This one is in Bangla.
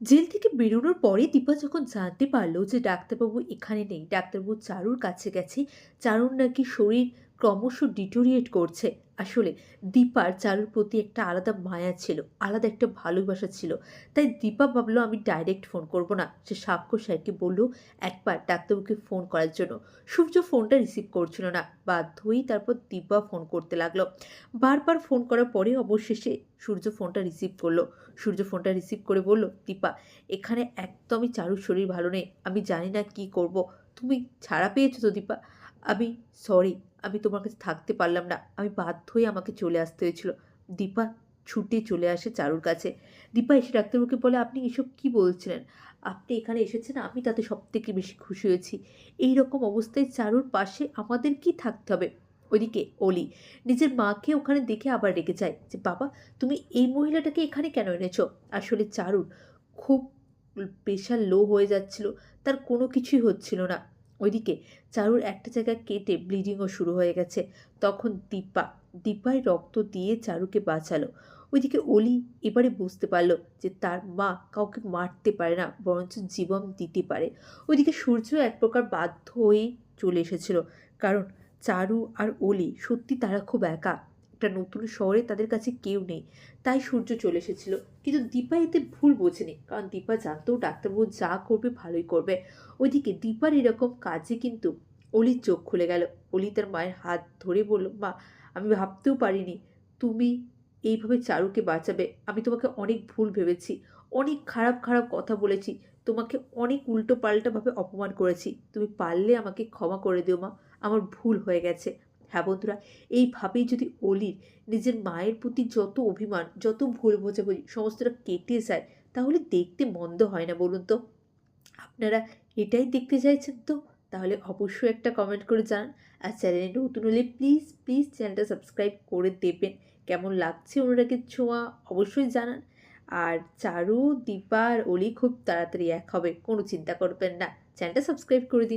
জেল থেকে বেরোনোর পরে দীপা যখন জানতে পারল যে ডাক্তারবাবু এখানে নেই, ডাক্তারবাবু চারুর কাছে গেছে, চারুর নাকি শরীর ক্রমশ ডিটোরিয়েট করছে আসলে দীপার চারুর প্রতি একটা আলাদা মায়া ছিল, আলাদা একটা ভালোবাসা ছিল। তাই দীপা ভাবলো, আমি ডাইরেক্ট ফোন করব না। সে সাক্ষ্য স্যারকে বলল, একবার ডাক্তারবাবুকে ফোন করার জন্য। সূর্য ফোনটা রিসিভ করছিল না, বাধ্য হয়েই তারপর দীপা ফোন করতে লাগল। বারবার ফোন করার পরে অবশেষে সূর্য ফোনটা রিসিভ করল। সূর্য ফোনটা রিসিভ করে বলল, দীপা, এখানে একদমই চারুর শরীর ভালো নেই। আমি জানি না কি করব। তুমি ছাড়া পেয়েছ তো দীপা? আমি সরি আমি তোমার কাছে থাকতে পারলাম না। আমি বাধ্য হয়ে আমাকে চলে আসতে হয়েছিল। দীপা ছুটে চলে আসে চারুর কাছে। দীপা এসে ডাক্তারবাবুকে বলে, আপনি এসব কি বলছিলেন? আপনি এখানে এসেছেন, আমি তাতে সব থেকে বেশি খুশি হয়েছি। এই রকম অবস্থায় চারুর পাশে আমাদের কি থাকতে হবে? ওইদিকে অলি, নিজের মাকে ওখানে দেখে আবার রেগে যায়। যে, বাবা, তুমি এই মহিলাটাকে এখানে কেন এনেছো? আসলে চারুর খুব প্রেশার লো হয়ে যাচ্ছিল। তার কোনো কিছুই হচ্ছিল না। ওইদিকে চারুর একটা জায়গায় কেটে ব্লিডিংও শুরু হয়ে গেছে। তখন দীপা দীপায় রক্ত দিয়ে চারুকে বাঁচালো। ওইদিকে অলি এবারে বুঝতে পারল যে তার মা কাউকে মারতে পারে না, বরঞ্চ জীবন দিতে পারে। ওইদিকে সূর্য এক প্রকার বাধ্য হয়েই চলে এসেছিল, কারণ চারু আর অলি সত্যি তারা খুব একা। একটা নতুন শহরে তাদের কাছে কেউ নেই। তাই সূর্য চলে এসেছিল। কিন্তু দীপা এতে ভুল বোঝেনি, কারণ দীপা জানতো ডাক্তারবাবু যা করবে ভালোই করবে। ওইদিকে দীপার এরকম কাজে কিন্তু অলির চোখ খুলে গেল। অলি তার মায়ের হাত ধরে বলল, মা, আমি ভাবতেও পারিনি তুমি এইভাবে চারুকে বাঁচাবে। আমি তোমাকে অনেক ভুল ভেবেছি, অনেক খারাপ খারাপ কথা বলেছি, তোমাকে অনেক উল্টো পাল্টাভাবে অপমান করেছি। তুমি পারলে আমাকে ক্ষমা করে দিও মা, আমার ভুল হয়ে গেছে। হ্যাঁ বন্ধুরা, এইভাবেই যদি অলির নিজের মায়ের প্রতি যত অভিমান, যত ভুল বোঝাবুঝি সমস্তটা কেটে যায়, তাহলে দেখতে মন্দ হয় না বলুন তো? আপনারা এটাই দেখতে চাইছেন তো? তাহলে অবশ্যই একটা কমেন্ট করে জানান। আর চ্যানেলে নতুন হলে প্লিজ প্লিজ চ্যানেলটা সাবস্ক্রাইব করে দেবেন। কেমন লাগছে ওনারাকে ছোঁয়া অবশ্যই জানান। আর চারু, দীপা আর অলি খুব তাড়াতাড়ি এক হবে, কোনো চিন্তা করবেন না। চ্যানেলটা সাবস্ক্রাইব করে দিন।